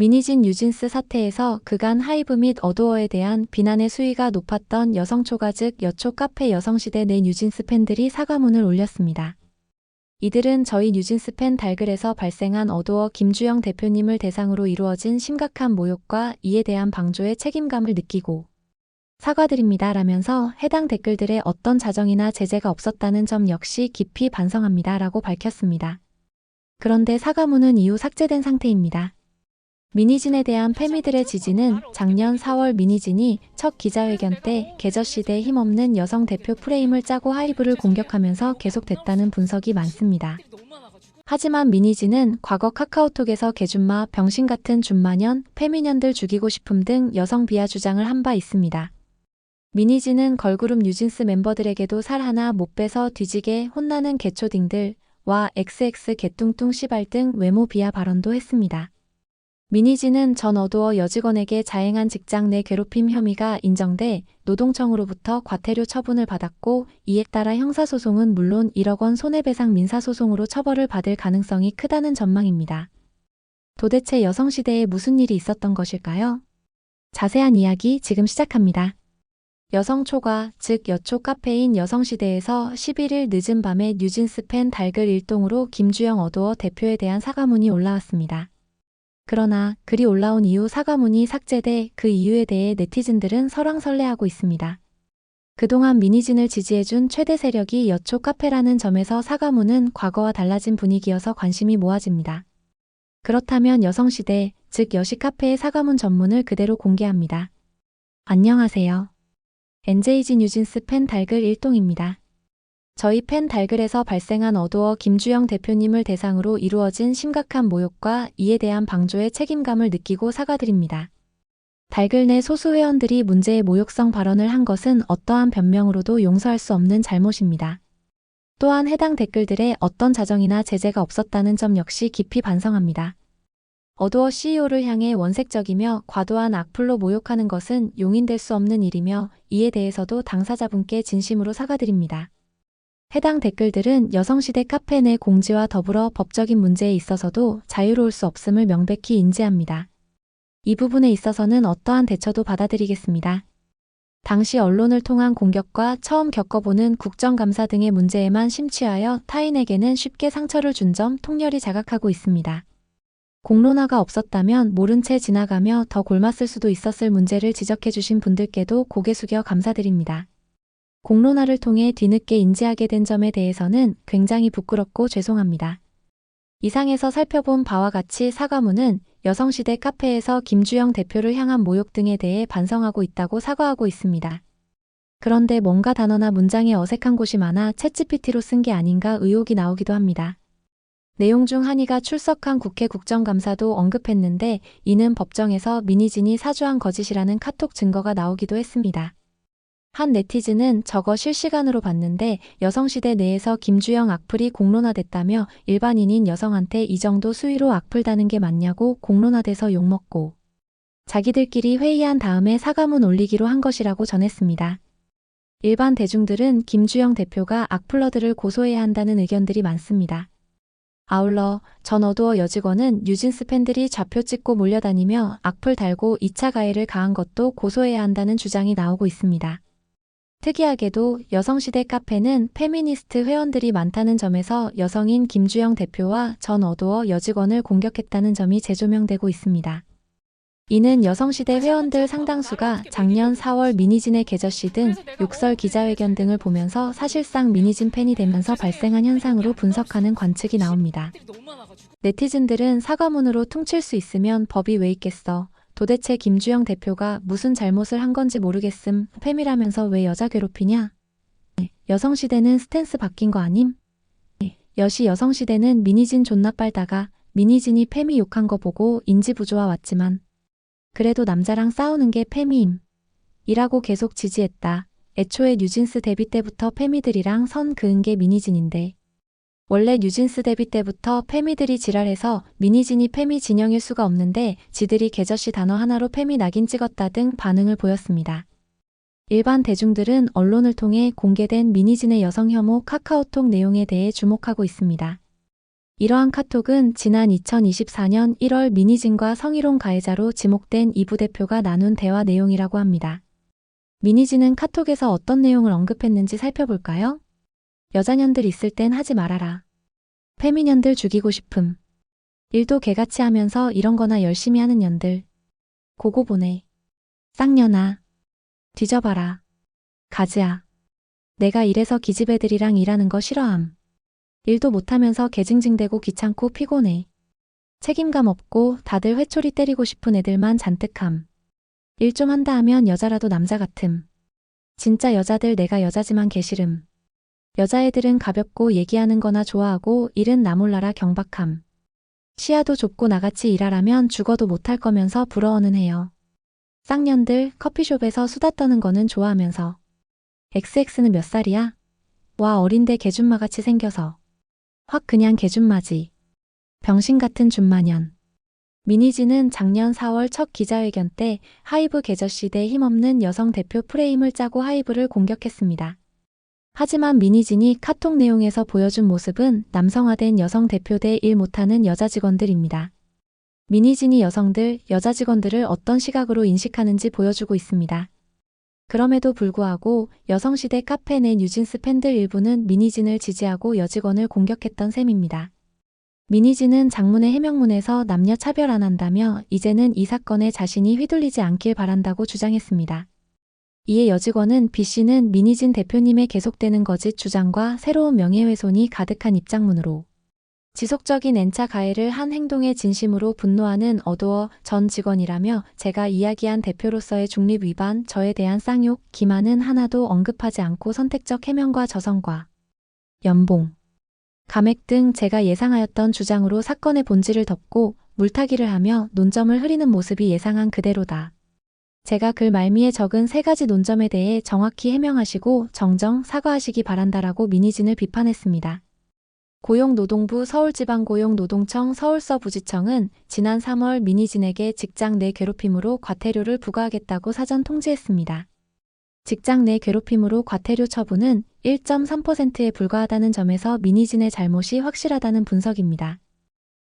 미니진 뉴진스 사태에서 그간 하이브 및 어도어에 대한 비난의 수위가 높았던 여성초가 즉 여초 카페 여성시대 내 뉴진스 팬들이 사과문을 올렸습니다. 이들은 저희 뉴진스 팬 달글에서 발생한 어도어 김주영 대표님을 대상으로 이루어진 심각한 모욕과 이에 대한 방조의 책임감을 느끼고 사과드립니다 라면서 해당 댓글들에 어떤 자정이나 제재가 없었다는 점 역시 깊이 반성합니다 라고 밝혔습니다. 그런데 사과문은 이후 삭제된 상태입니다. 미니진에 대한 패미들의 지지는 작년 4월 미니진이 첫 기자회견 때 계저시대에 힘없는 여성 대표 프레임을 짜고 하이브를 공격하면서 계속됐다는 분석이 많습니다. 하지만 미니진은 과거 카카오톡에서 개준마, 병신 같은 준마년, 페미년들 죽이고 싶음 등 여성 비하 주장을 한 바 있습니다. 미니진은 걸그룹 뉴진스 멤버들에게도 살 하나 못 빼서 뒤지게 혼나는 개초딩들와 XX 개뚱뚱 시발 등 외모 비하 발언도 했습니다. 미니진은 전 어도어 여직원에게 자행한 직장 내 괴롭힘 혐의가 인정돼 노동청으로부터 과태료 처분을 받았고 이에 따라 형사소송은 물론 1억 원 손해배상 민사소송으로 처벌을 받을 가능성이 크다는 전망입니다. 도대체 여성시대에 무슨 일이 있었던 것일까요? 자세한 이야기 지금 시작합니다. 여성초가, 즉 여초 카페인 여성시대에서 11일 늦은 밤에 뉴진스 팬 달글 일동으로 김주영 어도어 대표에 대한 사과문이 올라왔습니다. 그러나 글이 올라온 이후 사과문이 삭제돼 그 이유에 대해 네티즌들은 설왕설래하고 있습니다. 그동안 미니진을 지지해준 최대 세력이 여초 카페라는 점에서 사과문은 과거와 달라진 분위기여서 관심이 모아집니다. 그렇다면 여성시대, 즉 여시 카페의 사과문 전문을 그대로 공개합니다. 안녕하세요. NJG 뉴진스 팬 달글 일동입니다. 저희 팬 달글에서 발생한 어도어 김주영 대표님을 대상으로 이루어진 심각한 모욕과 이에 대한 방조의 책임감을 느끼고 사과드립니다. 달글 내 소수 회원들이 문제의 모욕성 발언을 한 것은 어떠한 변명으로도 용서할 수 없는 잘못입니다. 또한 해당 댓글들에 어떤 자정이나 제재가 없었다는 점 역시 깊이 반성합니다. 어도어 CEO를 향해 원색적이며 과도한 악플로 모욕하는 것은 용인될 수 없는 일이며 이에 대해서도 당사자분께 진심으로 사과드립니다. 해당 댓글들은 여성시대 카페 내 공지와 더불어 법적인 문제에 있어서도 자유로울 수 없음을 명백히 인지합니다. 이 부분에 있어서는 어떠한 대처도 받아들이겠습니다. 당시 언론을 통한 공격과 처음 겪어보는 국정감사 등의 문제에만 심취하여 타인에게는 쉽게 상처를 준 점 통렬히 자각하고 있습니다. 공론화가 없었다면 모른 채 지나가며 더 골맞을 수도 있었을 문제를 지적해 주신 분들께도 고개 숙여 감사드립니다. 공론화를 통해 뒤늦게 인지하게 된 점에 대해서는 굉장히 부끄럽고 죄송합니다. 이상에서 살펴본 바와 같이 사과문은 여성시대 카페에서 김주영 대표를 향한 모욕 등에 대해 반성하고 있다고 사과하고 있습니다. 그런데 뭔가 단어나 문장에 어색한 곳이 많아 챗GPT로 쓴 게 아닌가 의혹이 나오기도 합니다. 내용 중 한이가 출석한 국회 국정감사도 언급했는데 이는 법정에서 미니진이 사주한 거짓이라는 카톡 증거가 나오기도 했습니다. 한 네티즌은 저거 실시간으로 봤는데 여성시대 내에서 김주영 악플이 공론화됐다며 일반인인 여성한테 이 정도 수위로 악플 다는 게 맞냐고 공론화돼서 욕먹고 자기들끼리 회의한 다음에 사과문 올리기로 한 것이라고 전했습니다. 일반 대중들은 김주영 대표가 악플러들을 고소해야 한다는 의견들이 많습니다. 아울러 전 어도어 여직원은 뉴진스 팬들이 좌표 찍고 몰려다니며 악플 달고 2차 가해를 가한 것도 고소해야 한다는 주장이 나오고 있습니다. 특이하게도 여성시대 카페는 페미니스트 회원들이 많다는 점에서 여성인 김주영 대표와 전 어도어 여직원을 공격했다는 점이 재조명되고 있습니다. 이는 여성시대 회원들 상당수가 작년 4월 미니진의 개저씨 등 욕설 기자회견 등을 보면서 사실상 미니진 팬이 되면서 발생한 현상으로 분석하는 관측이 나옵니다. 네티즌들은 사과문으로 퉁칠 수 있으면 법이 왜 있겠어. 도대체 김주영 대표가 무슨 잘못을 한 건지 모르겠음. 팸이라면서 왜 여자 괴롭히냐? 네, 여성시대는 스탠스 바뀐 거 아님? 네, 여시 여성시대는 미니진 존나 빨다가 미니진이 팸이 욕한 거 보고 인지 부조화 왔지만 그래도 남자랑 싸우는 게 팸임. 이라고 계속 지지했다. 애초에 뉴진스 데뷔 때부터 팸이들이랑 선 그은 게 미니진인데. 원래 뉴진스 데뷔 때부터 페미들이 지랄해서 미니진이 페미 진영일 수가 없는데 지들이 개저씨 단어 하나로 페미 낙인 찍었다 등 반응을 보였습니다. 일반 대중들은 언론을 통해 공개된 미니진의 여성 혐오 카카오톡 내용에 대해 주목하고 있습니다. 이러한 카톡은 지난 2024년 1월 미니진과 성희롱 가해자로 지목된 이 부 대표가 나눈 대화 내용이라고 합니다. 미니진은 카톡에서 어떤 내용을 언급했는지 살펴볼까요? 여자년들 있을 땐 하지 말아라. 페미년들 죽이고 싶음. 일도 개같이 하면서 이런 거나 열심히 하는 년들. 고고 보내. 쌍년아. 뒤져봐라. 가즈야. 내가 이래서 기집애들이랑 일하는 거 싫어함. 일도 못하면서 개징징대고 귀찮고 피곤해. 책임감 없고 다들 회초리 때리고 싶은 애들만 잔뜩함. 일 좀 한다 하면 여자라도 남자 같음. 진짜 여자들 내가 여자지만 개싫음. 여자애들은 가볍고 얘기하는 거나 좋아하고 일은 나 몰라라 경박함. 시야도 좁고 나같이 일하라면 죽어도 못할 거면서 부러워는 해요. 쌍년들 커피숍에서 수다 떠는 거는 좋아하면서. XX는 몇 살이야? 와 어린데 개준마같이 생겨서. 확 그냥 개준마지. 병신 같은 준마년. 미니지는 작년 4월 첫 기자회견 때 하이브 개저시대 힘없는 여성 대표 프레임을 짜고 하이브를 공격했습니다. 하지만 미니진이 카톡 내용에서 보여준 모습은 남성화된 여성 대표 대 일 못하는 여자 직원들입니다. 미니진이 여성들, 여자 직원들을 어떤 시각으로 인식하는지 보여주고 있습니다. 그럼에도 불구하고 여성시대 카페 내 뉴진스 팬들 일부는 미니진을 지지하고 여직원을 공격했던 셈입니다. 미니진은 장문의 해명문에서 남녀 차별 안 한다며 이제는 이 사건에 자신이 휘둘리지 않길 바란다고 주장했습니다. 이에 여직원은 B씨는 미니진 대표님의 계속되는 거짓 주장과 새로운 명예훼손이 가득한 입장문으로 지속적인 N차 가해를 한 행동에 진심으로 분노하는 어도어 전 직원이라며 제가 이야기한 대표로서의 중립 위반, 저에 대한 쌍욕, 기만은 하나도 언급하지 않고 선택적 해명과 저성과 연봉, 감액 등 제가 예상하였던 주장으로 사건의 본질을 덮고 물타기를 하며 논점을 흐리는 모습이 예상한 그대로다. 제가 글 말미에 적은 세 가지 논점에 대해 정확히 해명하시고 정정 사과하시기 바란다라고 미니진을 비판했습니다. 고용노동부 서울지방고용노동청 서울서부지청은 지난 3월 미니진에게 직장 내 괴롭힘으로 과태료를 부과하겠다고 사전 통지했습니다. 직장 내 괴롭힘으로 과태료 처분은 1.3%에 불과하다는 점에서 미니진의 잘못이 확실하다는 분석입니다.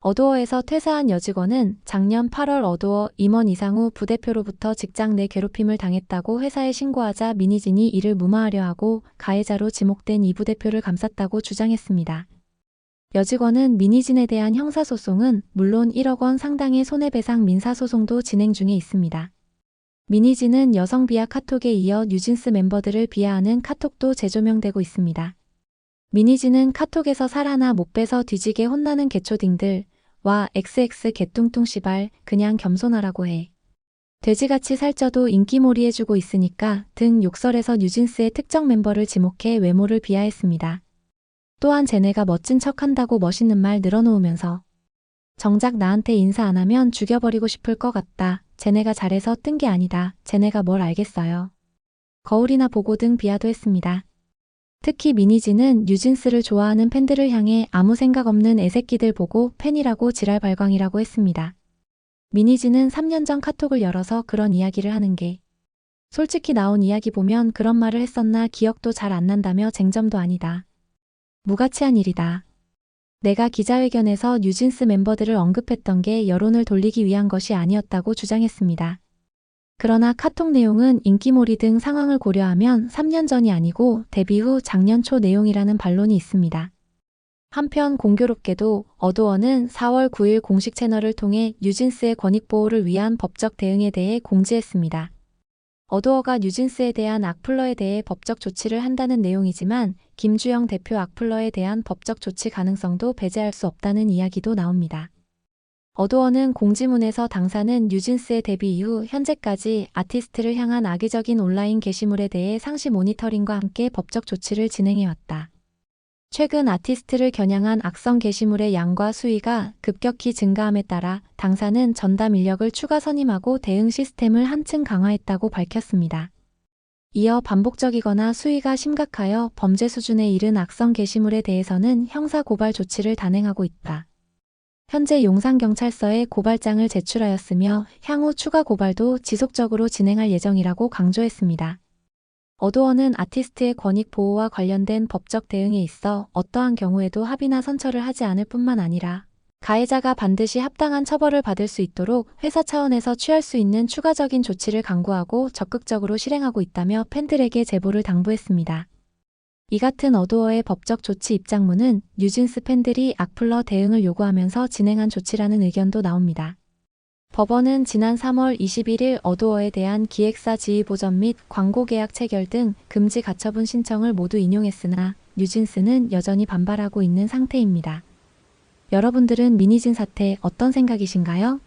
어도어에서 퇴사한 여직원은 작년 8월 어도어 임원 이상우 부대표로부터 직장 내 괴롭힘을 당했다고 회사에 신고하자 미니진이 이를 무마하려 하고 가해자로 지목된 이 부대표를 감쌌다고 주장했습니다. 여직원은 미니진에 대한 형사소송은 물론 1억 원 상당의 손해배상 민사소송도 진행 중에 있습니다. 미니진은 여성 비하 카톡에 이어 뉴진스 멤버들을 비하하는 카톡도 재조명되고 있습니다. 미니진은 카톡에서 살 하나 못 빼서 뒤지게 혼나는 개초 딩들, 와 XX 개뚱뚱 씨발 그냥 겸손하라고 해. 돼지같이 살쪄도 인기몰이 해주고 있으니까 등 욕설에서 뉴진스의 특정 멤버를 지목해 외모를 비하했습니다. 또한 쟤네가 멋진 척 한다고 멋있는 말 늘어놓으면서 정작 나한테 인사 안 하면 죽여버리고 싶을 것 같다. 쟤네가 잘해서 뜬 게 아니다. 쟤네가 뭘 알겠어요. 거울이나 보고 등 비하도 했습니다. 특히 미니지는 뉴진스를 좋아하는 팬들을 향해 아무 생각 없는 애새끼들 보고 팬이라고 지랄 발광이라고 했습니다. 미니지는 3년 전 카톡을 열어서 그런 이야기를 하는 게 솔직히 나온 이야기 보면 그런 말을 했었나 기억도 잘 안 난다며 쟁점도 아니다. 무가치한 일이다. 내가 기자회견에서 뉴진스 멤버들을 언급했던 게 여론을 돌리기 위한 것이 아니었다고 주장했습니다. 그러나 카톡 내용은 인기몰이 등 상황을 고려하면 3년 전이 아니고 데뷔 후 작년 초 내용이라는 반론이 있습니다. 한편 공교롭게도 어도어는 4월 9일 공식 채널을 통해 뉴진스의 권익 보호를 위한 법적 대응에 대해 공지했습니다. 어도어가 뉴진스에 대한 악플러에 대해 법적 조치를 한다는 내용이지만 김주영 대표 악플러에 대한 법적 조치 가능성도 배제할 수 없다는 이야기도 나옵니다. 어도어는 공지문에서 당사는 뉴진스의 데뷔 이후 현재까지 아티스트를 향한 악의적인 온라인 게시물에 대해 상시 모니터링과 함께 법적 조치를 진행해왔다. 최근 아티스트를 겨냥한 악성 게시물의 양과 수위가 급격히 증가함에 따라 당사는 전담 인력을 추가 선임하고 대응 시스템을 한층 강화했다고 밝혔습니다. 이어 반복적이거나 수위가 심각하여 범죄 수준에 이른 악성 게시물에 대해서는 형사 고발 조치를 단행하고 있다. 현재 용산경찰서에 고발장을 제출하였으며 향후 추가 고발도 지속적으로 진행할 예정이라고 강조했습니다. 어도어는 아티스트의 권익 보호와 관련된 법적 대응에 있어 어떠한 경우에도 합의나 선처를 하지 않을 뿐만 아니라 가해자가 반드시 합당한 처벌을 받을 수 있도록 회사 차원에서 취할 수 있는 추가적인 조치를 강구하고 적극적으로 실행하고 있다며 팬들에게 제보를 당부했습니다. 이 같은 어도어의 법적 조치 입장문은 뉴진스 팬들이 악플러 대응을 요구하면서 진행한 조치라는 의견도 나옵니다. 법원은 지난 3월 21일 어도어에 대한 기획사 지휘 보전 및 광고 계약 체결 등 금지 가처분 신청을 모두 인용했으나 뉴진스는 여전히 반발하고 있는 상태입니다. 여러분들은 미니진 사태 어떤 생각이신가요?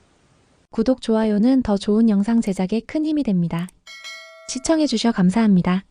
구독, 좋아요는 더 좋은 영상 제작에 큰 힘이 됩니다. 시청해주셔 감사합니다.